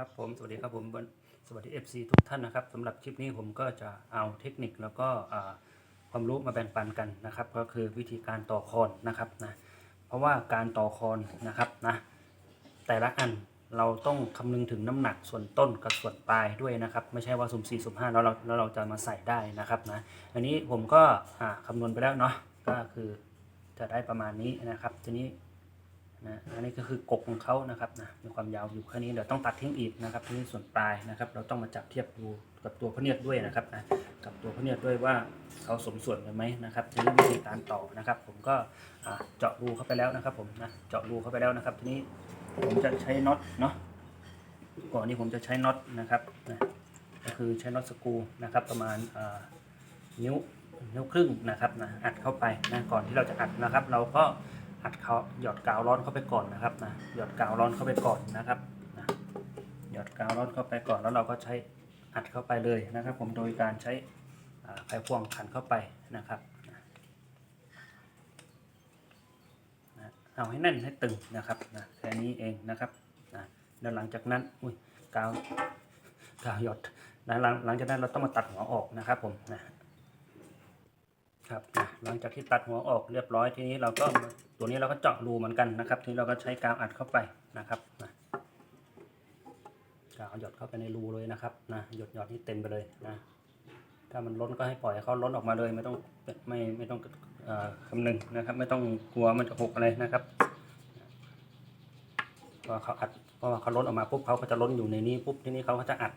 ครับผมสวัสดีครับผมสวัสดี FC ทุกท่านนะครับสำหรับคลิปนี้ผมก็จะเอาเทคนิคแล้วก็ความรู้มาแบ่งปันกันนะครับ ก็คือวิธีการต่อคอนนะครับนะเพราะว่าการต่อคอนนะครับนะแต่ละอันเราต้องคำนึงถึงน้ำหนักส่วนต้นกับส่วนปลายด้วยนะครับ ไม่ใช่ว่าสุ่ม4สุ่ม5แล้วเราแล้วเราจะมาใส่ได้นะครับนะอันนี้ผมก็คำนวณไปแล้วเนาะก็คือจะได้ประมาณนี้นะครับ ทีนี้ นะอันนี้ก็คือกกของเขานะครับนะมีความยาวอยู่แค่นี้เดี๋ยวต้องตัดทิ้งอีกนะครับทีนี้ส่วนปลายนะครับ เราต้องมาจับเทียบดูกับตัวพระเนียดด้วยนะครับนะกับตัวพระเนียดด้วยว่าเขาสมส่วนกันไหมนะครับทีนี้วิธีการต่อนะครับ ผมก็เจาะรูเข้าไปแล้วนะครับ ผมนะเจาะรูเข้าไปแล้วนะครับ ทีนี้ผมจะใช้น็อตเนาะก่อนนี้ผมจะใช้น็อตนะครับนะก็คือใช้น็อตสกูนะครับ ประมาณนิ้วนิ้วครึ่งนะครับนะอัดเข้าไปนะก่อนที่เราจะอัดนะครับ เราก็ อัดเขาหยอดกาวร้อนเข้าไปก่อนนะครับนะหยอดกาวร้อนเข้าไปก่อนนะครับนะหยอดกาวร้อนเข้าไปก่อนแล้วเราก็ใช้อัดเข้าไปเลยนะครับ ผมโดยการใช้ไขควงขันเข้าไปนะครับนะเอาให้แน่นให้ตึงนะครับนะแค่นี้เองนะครับนะแล้วหลังจากนั้นอุ้ยกาวกาวหยดนะหลังหลังจากนั้นเราต้องมาตัดหัวออกนะครับผมนะ ครับนะหลังจากที่ตัดหัวออกเรียบร้อยทีนี้เราก็ตัวนี้เราก็เจาะรูเหมือนกันนะครับ ทีนี้เราก็ใช้กาวอัดเข้าไปนะครับนะกาวหยดเข้าไปในรูเลยนะครับนะหยดหยดนี่เต็มไปเลยนะถ้ามันล้นก็ให้ปล่อยเขาล้นออกมาเลยไม่ต้องไม่ไม่ต้องอ่อคำนึงนะครับ ไม่ต้องกลัวมันจะหกอะไรนะครับพราะว่าเขาอัดเพราะว่าเขาล้นออกมาปุ๊บเขาก็จะล้นอยู่ในนี้ปุ๊บทีนี้เขาก็จะอัด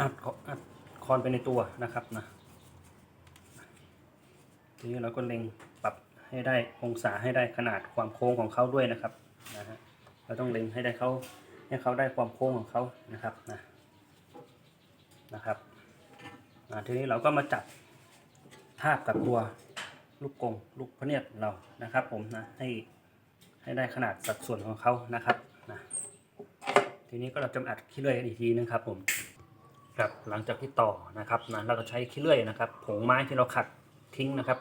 อัดอัดคอนไปในตัวนะครับนะ ทีนี้เราก็เล็งปรับให้ได้องศาให้ได้ขนาดความโค้งของเขาด้วยนะครับนะฮะเราต้องเล็งให้ได้เขาให้เขาได้ความโค้งของเขานะครับนะนะครับทีนี้เราก็มาจับทาบกับตัวลูกกงลูกพเนียดเรานะครับ ผมนะให้ให้ได้ขนาดสัดส่วนของเขานะครับนะทีนี้ก็เราจะอัดขี้เลื่อยกันอีกทีนึงครับผมครับหลังจากที่ต่อนะครับนะเราก็ใช้ขี้เลื่อยนะครับผงไม้ที่เราขัด ทิ้งนะครับ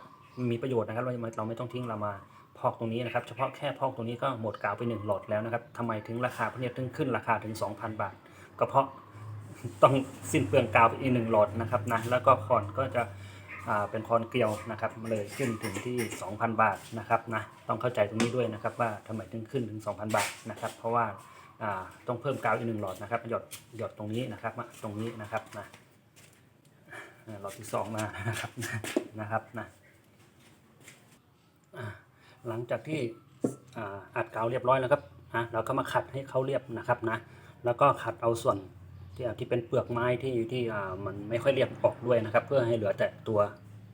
มีประโยชน์นะครับเราเราไม่ต้องทิ้งเรามาพอกตรงนี้นะครับ เฉพาะแค่พอกตรงนี้ก็หมดกาวไป1หลอดแล้วนะครับทำไมถึงราคาพระเนี่ยถึงขึ้นราคาถึง 2,000 บาท ก็เพราะต้องสิ้นเปลืองกาวไปอีกหนึ่งหลอดนะครับนะแล้วก็คอนก็จะเป็นคอนเกลียวนะครับเลยขึ้นถึงที่ 2,000 บาทนะครับนะต้องเข้าใจตรงนี้ด้วยนะครับว่าทำไมถึงขึ้นถึง 2,000 บาทนะครับ เพราะว่าต้องเพิ่มกาวอีกหนึ่งหลอดนะครับหยดหยดตรงนี้นะครับตรงนี้นะครับนะ ลอดที่สองมานะครับนะครับนะหลังจากที่อัดกาวเรียบร้อยแล้วครับนะเราก็มาขัดให้เขาเรียบนะครับนะแล้วก็ขัดเอาส่วนที่ที่เป็นเปลือกไม้ที่ที่อ่มันไม่ค่อยเรียบออกด้วยนะครับ เพื่อให้เหลือแต่ตัว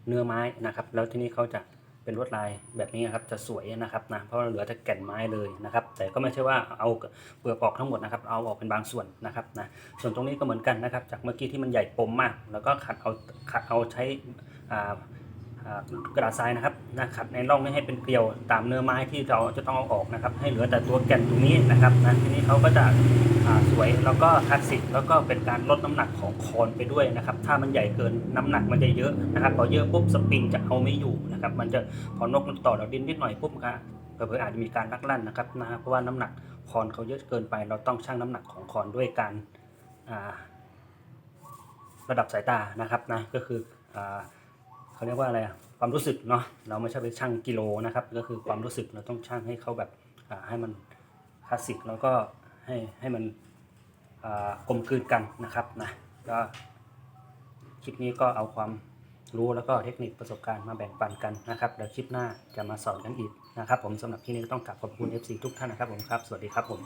เนื้อไม้นะครับ แล้วทีนี้เขาจะ เป็นลวดลายแบบนี้ครับจะสวยนะครับนะเพราะเหลือแต่แก่นไม้เลยนะครับ แต่ก็ไม่ใช่ว่าเอาเปลือกออกทั้งหมดนะครับ เอาออกเป็นบางส่วนนะครับนะส่วนตรงนี้ก็เหมือนกันนะครับ จากเมื่อกี้ที่มันใหญ่ปมมาก แล้วก็ขัดเอาขัดเอาใช้อ่าอ่า กระดาษทรายนะครับนะขัดในร่องไม่ให้เป็นเกลียวตามเนื้อไม้ที่เราจะต้องเอาออกนะครับ ให้เหลือแต่ตัวแก่นตรงนี้นะครับนะทีนี้เขาก็จะสวยแล้วก็คลาสสิกแล้วก็เป็นการลดน้ำหนักของคอนไปด้วยนะครับ ถ้ามันใหญ่เกินน้ำหนักมันจะเยอะนะครับพอเยอะปุ๊บสปริงจะเอาไม่อยู่นะครับ มันจะพอนกมันต่อเราดินนิดหน่อยปุ๊บครับเผื่อๆอาจจะมีการลักลั่นนะครับนะเพราะว่าน้ำหนักคอนเขาเยอะเกินไป เราต้องชั่งน้ำหนักของคอนด้วยการระดับสายตานะครับนะก็คืออ่า เขาเรียกว่าอะไรอะความรู้สึกเนาะเราไม่ใช่ไปชั่งกิโลนะครับ ก็คือความรู้สึกเราต้องชั่งให้เขาแบบให้มันคลาสสิกแล้วก็ให้ให้มันกลมกลืนกันนะครับนะก็คลิปนี้ก็เอาความรู้แล้วก็เทคนิคประสบการณ์มาแบ่งปันกันนะครับเดี๋ยวคลิปหน้าจะมาสอนกันอีกนะครับ ผมสำหรับที่นี้ต้องกลับขอบคุณ FC ทุกท่านนะครับผมครับ สวัสดีครับผม